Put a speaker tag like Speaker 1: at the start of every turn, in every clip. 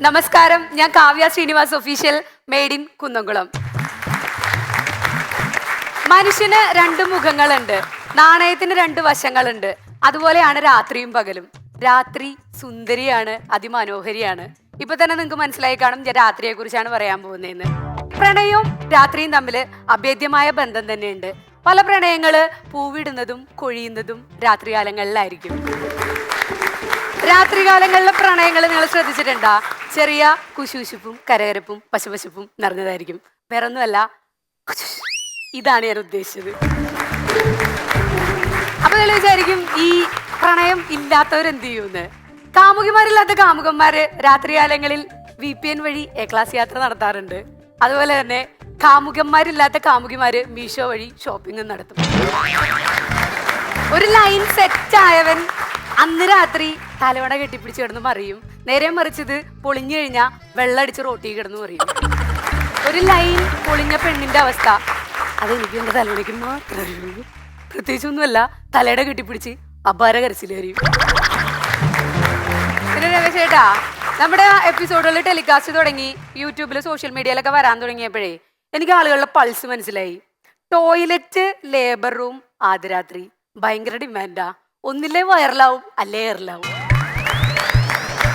Speaker 1: നമസ്കാരം. ഞാൻ Kavya Srinivas official made in Kunnamkulam. മനുഷ്യന് രണ്ട് മുഖങ്ങളുണ്ട്. നാണയത്തിന് രണ്ട് വശങ്ങളുണ്ട്. അതുപോലെയാണ് രാത്രിയും പകലും. രാത്രി സുന്ദരിയാണ് അതിമനോഹരിയാണ്. ഇപ്പൊ തന്നെ നിങ്ങൾക്ക് മനസ്സിലായി കാണും ഞാൻ രാത്രിയെ കുറിച്ചാണ് പറയാൻ പോകുന്നതെന്ന്. പ്രണയവും രാത്രിയും തമ്മിൽ അഭേദ്യമായ ബന്ധം തന്നെയുണ്ട്. പല പ്രണയങ്ങൾ പൂവിടുന്നതും കൊഴിയുന്നതും രാത്രികാലങ്ങളിലായിരിക്കും. രാത്രികാലങ്ങളിലെ പ്രണയങ്ങൾ നിങ്ങൾ ശ്രദ്ധിച്ചിട്ടുണ്ടാ? ചെറിയ കുശുശുപ്പും കരകരപ്പും പശുപശുപ്പും നിറഞ്ഞതായിരിക്കും. വേറൊന്നുമല്ല ഇതാണ് ഞാൻ ഉദ്ദേശിച്ചത്. അപ്പൊ നിങ്ങൾ വിചാരിക്കും ഈ പ്രണയം ഇല്ലാത്തവരെന്ത് ചെയ്യുമെന്ന്. കാമുകിമാരില്ലാത്ത കാമുകന്മാര് രാത്രികാലങ്ങളിൽ വി പി എൻ വഴി എ ക്ലാസ് യാത്ര നടത്താറുണ്ട്. അതുപോലെ തന്നെ കാമുകന്മാരില്ലാത്ത കാമുകിമാര് മീഷോ വഴി ഷോപ്പിംഗ് നടത്തും. ഒരു ലൈൻ സെറ്റ് ആയവൻ അന്ന് രാത്രി തലവണ കെട്ടിപ്പിടിച്ച് കിടന്ന് മറിയും. നേരെ മറിച്ചത് പൊളിഞ്ഞു കഴിഞ്ഞാൽ വെള്ളടിച്ച് റോട്ടി കിടന്നു പറയും. ഒരു ലൈൻ പൊളിഞ്ഞ പെണ്ണിന്റെ അവസ്ഥ. അതെനിക്ക് എന്റെ തലയിലേക്ക് മാത്രമേ ഉള്ളൂ. പ്രത്യേകിച്ചൊന്നുമല്ല തലയുടെ കെട്ടിപ്പിടിച്ച് അപാര കരച്ചിലേറിയും പിന്നെ രമേശ് ചേട്ടാ നമ്മുടെ എപ്പിസോഡുകൾ ടെലികാസ്റ്റ് തുടങ്ങി യൂട്യൂബിൽ സോഷ്യൽ മീഡിയയിലൊക്കെ വരാൻ തുടങ്ങിയപ്പോഴേ എനിക്ക് ആളുകളുടെ പൾസ് മനസ്സിലായി. ടോയ്ലറ്റ് ലേബർ റൂം ആദ്യരാത്രി. ഭയങ്കര ഡിമാൻഡാ ഒന്നില്ലേ വൈറലാവും അല്ലേ എയറിലാവും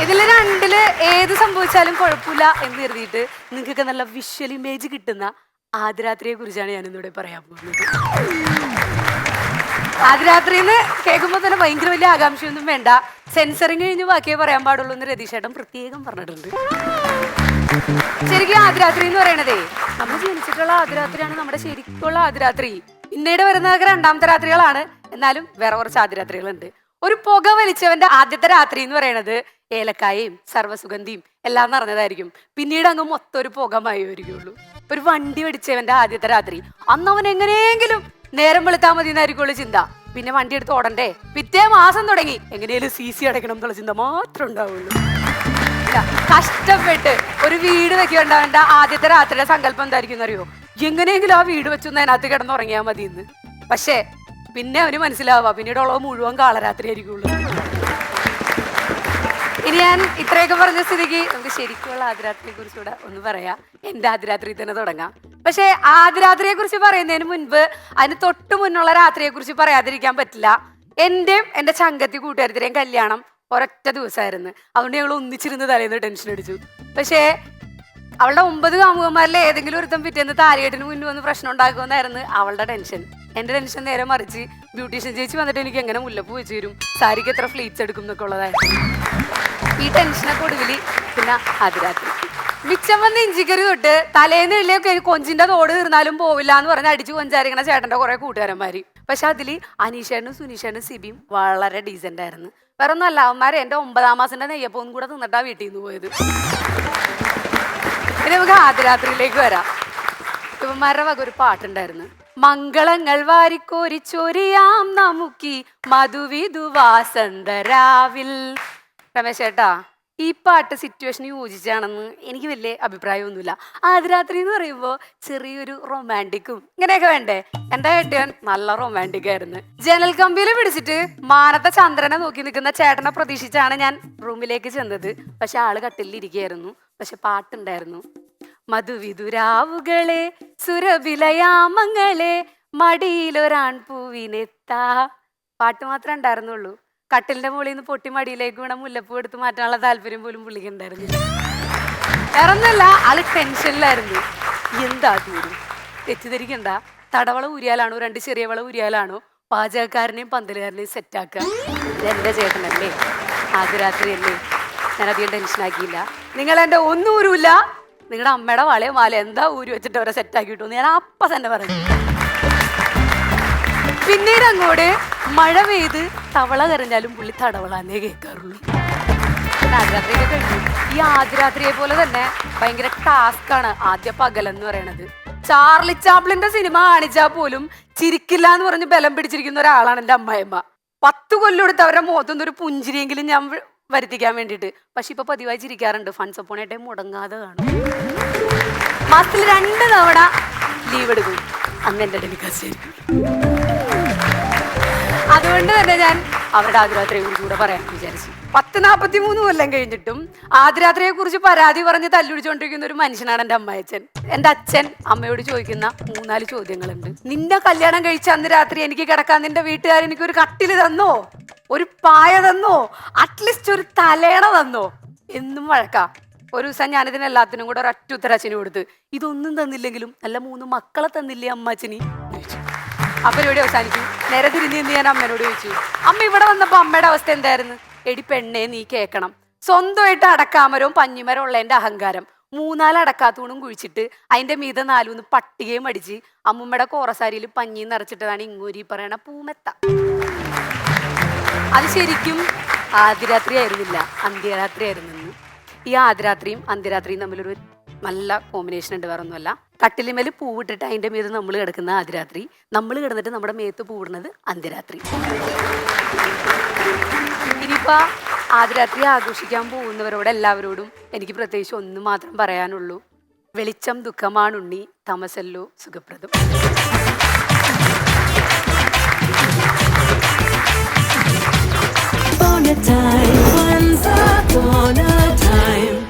Speaker 1: ഇതിൽ രണ്ടിൽ ഏത് സംഭവിച്ചാലും കുഴപ്പമില്ല എന്ന് കരുതിയിട്ട് നിങ്ങൾക്കൊക്കെ നല്ല വിഷ്വൽ ഇമേജ് കിട്ടുന്ന ആദ്യരാത്രിയെ കുറിച്ചാണ് ഞാൻ ഇന്നിവിടെ പറയാൻ പോകുന്നത്. ആദ്യരാത്രി എന്ന് കേൾക്കുമ്പോൾ തന്നെ ഭയങ്കര വലിയ ആകാംക്ഷയൊന്നും വേണ്ട. സെൻസറിങ് കഴിഞ്ഞ് ബാക്കിയേ പറയാൻ പാടുള്ളൂ എന്ന് രതീഷേട്ടൻ പ്രത്യേകം പറഞ്ഞിട്ടുണ്ട്. ശരിക്കും ആദ്യരാത്രി എന്ന് പറയണതേ നമ്മൾ ജനിച്ചിട്ടുള്ള ആദ്യരാത്രിയാണ് നമ്മുടെ ശരിക്കുള്ള ആദ്യരാത്രി പിന്നീട് വരുന്നതൊക്കെ രണ്ടാമത്തെ രാത്രികളാണ്. എന്നാലും വേറെ കുറച്ച് ആദ്യരാത്രികളുണ്ട് ഒരു പുക വലിച്ചവന്റെ ആദ്യത്തെ രാത്രി എന്ന് പറയണത് ഏലക്കായയും സർവസുഗന്ധിയും എല്ലാം നിറഞ്ഞതായിരിക്കും. പിന്നീട് അങ്ങ് മൊത്തം ഒരു പുകമായി വരികയുള്ളൂ. ഒരു വണ്ടി വെടിച്ചവന്റെ ആദ്യത്തെ രാത്രി. അന്ന് അവൻ എങ്ങനെയെങ്കിലും നേരം വെളുത്താൽ മതി എന്നായിരിക്കുള്ളൂ ചിന്ത. പിന്നെ വണ്ടി എടുത്ത് ഓടണ്ടേ? പിറ്റേ മാസം തുടങ്ങി. എങ്ങനെയാലും സി സി അടയ്ക്കണം എന്നുള്ള ചിന്ത മാത്രം ഉണ്ടാവുള്ളൂ. കഷ്ടപ്പെട്ട് ഒരു വീട് വെക്കേണ്ടവന്റെ ആദ്യത്തെ രാത്രിയുടെ സങ്കല്പം എന്തായിരിക്കും അറിയോ എങ്ങനെയെങ്കിലും ആ വീട് വെച്ചൊന്ന് അതിനകത്ത് കിടന്നുറങ്ങിയാൽ മതി എന്ന് പക്ഷേ പിന്നെ അവന് മനസ്സിലാവുക. പിന്നീടുള്ളത് മുഴുവൻ കാളരാത്രി ആയിരിക്കുള്ളൂ ഇനി ഞാൻ ഇത്രയൊക്കെ പറഞ്ഞ സ്ഥിതിക്ക് നമുക്ക് ശരിക്കുള്ള ആദ്യരാത്രിയെ കുറിച്ചുകൂടെ ഒന്ന് പറയാം. എന്റെ ആദ്യരാത്രി തന്നെ തുടങ്ങാം. പക്ഷേ ആദ്യരാത്രിയെ കുറിച്ച് പറയുന്നതിന് മുൻപ് അതിന് തൊട്ട് മുന്നുള്ള രാത്രിയെ കുറിച്ച് പറയാതിരിക്കാൻ പറ്റില്ല. എന്റെയും എന്റെ ചങ്കത്തി കൂട്ടുകാരുത്തരെയും കല്യാണം ഒരൊറ്റ ദിവസമായിരുന്നു. അതുകൊണ്ട് ഞങ്ങൾ ഒന്നിച്ചിരുന്ന് തലേന്ന് ടെൻഷൻ അടിച്ചു. പക്ഷേ അവളുടെ ഒമ്പത് കാമുകന്മാരിൽ ഏതെങ്കിലും ഒരുത്തം പിറ്റേന്ന് താരേട്ടിന് മുന്നിൽ വന്ന് പ്രശ്നം ഉണ്ടാക്കുമെന്നായിരുന്നു അവളുടെ ടെൻഷൻ എന്റെ ടെൻഷൻ നേരെ മറിച്ച് ബ്യൂട്ടീഷ്യൻ ചേച്ചി വന്നിട്ട് എനിക്ക് എങ്ങനെ മുല്ലപ്പൂ വെച്ച് തരും? സാരിക്ക് എത്ര ഫ്ലീറ്റ്സ് എടുക്കും എന്നൊക്കെ ഉള്ളതായിരുന്നു ഈ ടെൻഷനൊക്കെ ഒടുവിൽ പിന്നെ അതിരാത്രി. മിച്ചം വന്ന് ഇഞ്ചിക്കറി തൊട്ട് തലേന്ന് ഇല്ലെങ്കിൽ കൊഞ്ചിന്റെ തോട് തീർന്നാലും പോവില്ല എന്ന് പറഞ്ഞ് അടിച്ചു കൊഞ്ചാരിക്കണ ചേട്ടന്റെ കുറെ കൂട്ടുകാരന്മാര്. പക്ഷെ അതിൽ അനീഷേനും സുനീഷേനും സിബിയും വളരെ ഡീസന്റ് ആയിരുന്നു. വേറെ ഒന്നും അവന്മാരെ എന്റെ ഒമ്പതാം മാസത്തിന്റെ നെയ്യപ്പവും കൂടെ തിന്നിട്ടാ വീട്ടിൽ നിന്ന് പോയത്. ഇനി നമുക്ക് ആദ്യരാത്രിയിലേക്ക് വരാം. ഇവന്മാരുടെ വക ഒരു പാട്ടുണ്ടായിരുന്നു. മംഗളങ്ങൾ വാരിക്കോരി ചൊരിയാം നമുക്കി മധുവിധു വാസന്തരാവിൽ. രമേശ് ചേട്ടാ ഈ പാട്ട് സിറ്റുവേഷന് യോജിച്ചാണെന്ന് എനിക്ക് വലിയ അഭിപ്രായമൊന്നുമില്ല. ആദ്യരാത്രി എന്ന് പറയുമ്പോൾ ചെറിയൊരു റൊമാന്റിക്കും ഇങ്ങനെയൊക്കെ വേണ്ടേ? എന്റെ ഏട്ടൻ? നല്ല റൊമാന്റിക് ആയിരുന്നു. ജനൽ കമ്പിയിൽ പിടിച്ചിട്ട് മാനത്തെ ചന്ദ്രനെ നോക്കി നിൽക്കുന്ന ചേട്ടനെ പ്രതീക്ഷിച്ചാണ് ഞാൻ റൂമിലേക്ക് ചെന്നത്. പക്ഷെ ആൾ കട്ടിലിരിക്കുകയായിരുന്നു പക്ഷെ പാട്ടുണ്ടായിരുന്നു. മധുവിതുരാവുകളെ സുരവിലയാമങ്ങളെ മടിയിലൊരാൺ പൂവിനെത്താ. പാട്ട് മാത്രമേ ഉണ്ടായിരുന്നുള്ളൂ. കട്ടിലിന്റെ മുകളിൽ നിന്ന് പൊട്ടി മടിയിലേക്ക് വീണ മുല്ലപ്പൂ എടുത്ത് മാറ്റാനുള്ള താല്പര്യം പോലും പുള്ളിക്ക് ഉണ്ടായിരുന്നില്ല. വേറൊന്നല്ല ആൾ ടെൻഷനിലായിരുന്നു. എന്താ തീരും? തെറ്റിദ്ധരിക്കണ്ട. തടവള ഉരിയാലാണോ രണ്ട് ചെറിയ വള ഉരിയാലാണോ പാചകക്കാരനെയും പന്തലുകാരനെയും സെറ്റാക്കുക? എന്റെ ചേട്ടനല്ലേ? ആദ്യ രാത്രിയല്ലേ ഞാൻ അധികം ടെൻഷനാക്കിയില്ല. നിങ്ങൾ എന്റെ ഒന്നും ഊരൂല്ല നിങ്ങളുടെ അമ്മയുടെ വളയോ മാല എന്താ ഊരി വെച്ചിട്ട് അവരെ സെറ്റാക്കി ഞാൻ അപ്പ തന്നെ പറഞ്ഞു പിന്നീട് അങ്ങോട്ട് മഴ പെയ്ത് തവള കരഞ്ഞാലും പുള്ളി തടവളാന്നേ കേൾക്കാറുള്ളൂ ആദ്യരാത്രിയൊക്കെ കഴിഞ്ഞു. ഈ ആദ്യരാത്രിയെ പോലെ തന്നെ ഭയങ്കര ടാസ്ക് ആണ് ആദ്യ എന്ന് പറയണത്. ചാർലി ചാപ്ലിന്റെ സിനിമ കാണിച്ചാൽ പോലും ചിരിക്കില്ല എന്ന് പറഞ്ഞ് ബലം പിടിച്ചിരിക്കുന്ന ഒരാളാണ് എന്റെ അമ്മായിമ്മ. പത്ത് കൊല്ലം എടുത്ത് അവരുടെ മുഖത്തുനിന്ന് ഒരു പുഞ്ചിരിയെങ്കിലും ഞാൻ വരുത്തിക്കാൻ വേണ്ടിയിട്ട്. പക്ഷെ ഇപ്പൊ പതിവായി ചിരിക്കാറുണ്ട്. ഫണ്ട്സ് അപ്പോണേട്ടെ മുടങ്ങാതെ കാണും. മാസത്തിൽ രണ്ട് തവണ ലീവ് എടുക്കും. അന്ന് എന്റെ ഡെലിക്കാസ് അതുകൊണ്ട് തന്നെ ഞാൻ അവരുടെ ആദ്യരാത്രിയെ കുറിച്ച് കൂടെ പറയാൻ വിചാരിച്ചു. പത്ത് നാൽപ്പത്തി മൂന്ന് കൊല്ലം കഴിഞ്ഞിട്ടും ആദ്യരാത്രിയെ കുറിച്ച് പരാതി പറഞ്ഞ് തല്ലുടിച്ചോണ്ടിരിക്കുന്ന ഒരു മനുഷ്യനാണ് എന്റെ അമ്മയച്ചൻ എന്റെ അച്ഛൻ അമ്മയോട് ചോദിക്കുന്ന മൂന്നാൽ ചോദ്യങ്ങളുണ്ട്. നിന്റെ കല്യാണം കഴിച്ച അന്ന് രാത്രി എനിക്ക് കിടക്കാൻ നിന്റെ വീട്ടുകാർ എനിക്ക് ഒരു കട്ടിൽ തന്നോ? ഒരു പായ തന്നോ? അറ്റ്ലീസ്റ്റ് ഒരു തലേണ തന്നോ? എന്നും വഴക്കാം. ഒരു ദിവസം ഞാനിതിന് എല്ലാത്തിനും കൂടെ ഒരൊറ്റ ഉത്തരാച്ചിന് കൊടുത്ത് ഇതൊന്നും തന്നില്ലെങ്കിലും നല്ല മൂന്ന് മക്കളെ തന്നില്ലേ അമ്മാച്ചനി? ചോദിച്ചു. അപ്പൊ ഇവിടെ അവസാനിച്ചു നേരെ തിരിഞ്ഞ് നിന്ന് ഞാൻ അമ്മേനോട് ചോദിച്ചു അമ്മ ഇവിടെ വന്നപ്പോൾ അമ്മയുടെ അവസ്ഥ എന്തായിരുന്നു? എടി പെണ്ണെ നീ കേൾക്കണം സ്വന്തമായിട്ട് അടക്കാമരവും പഞ്ഞിമരവും ഉള്ള എന്റെ അഹങ്കാരം. മൂന്നാൽ അടക്കാത്തൂണും കുഴിച്ചിട്ട് അതിന്റെ മീത നാലൂന്ന് പട്ടികയും അടിച്ച് അമ്മുമ്മയുടെ കോറസാരിയിൽ പഞ്ഞി നിറച്ചിട്ടതാണ് ഇങ്ങൂരി പറയണ പൂമെത്ത. അത് ശരിക്കും ആദ്യരാത്രി ആയിരുന്നില്ല അന്ത്യരാത്രി ആയിരുന്നു ഈ ആദ്യരാത്രിയും അന്ത്യരാത്രിയും തമ്മിലൊരു നല്ല കോമ്പിനേഷൻ ഉണ്ട് വേറെ ഒന്നുമല്ല കട്ടിലിമേൽ പൂവിട്ടിട്ട് അതിന്റെ മീത് നമ്മൾ കിടക്കുന്ന ആദ്യരാത്രി നമ്മൾ കിടന്നിട്ട് നമ്മുടെ മേത്ത് പൂവിടുന്നത് അന്ത്യരാത്രി. ഇനിയിപ്പോ ആദ്യരാത്രി ആഘോഷിക്കാൻ പോകുന്നവരോട് എല്ലാവരോടും എനിക്ക് പ്രത്യേകിച്ച് ഒന്ന് മാത്രം പറയാനുള്ളൂ. വെളിച്ചം ദുഃഖമാണുണ്ണി തമസല്ലോ സുഖപ്രദം. the time, when's time?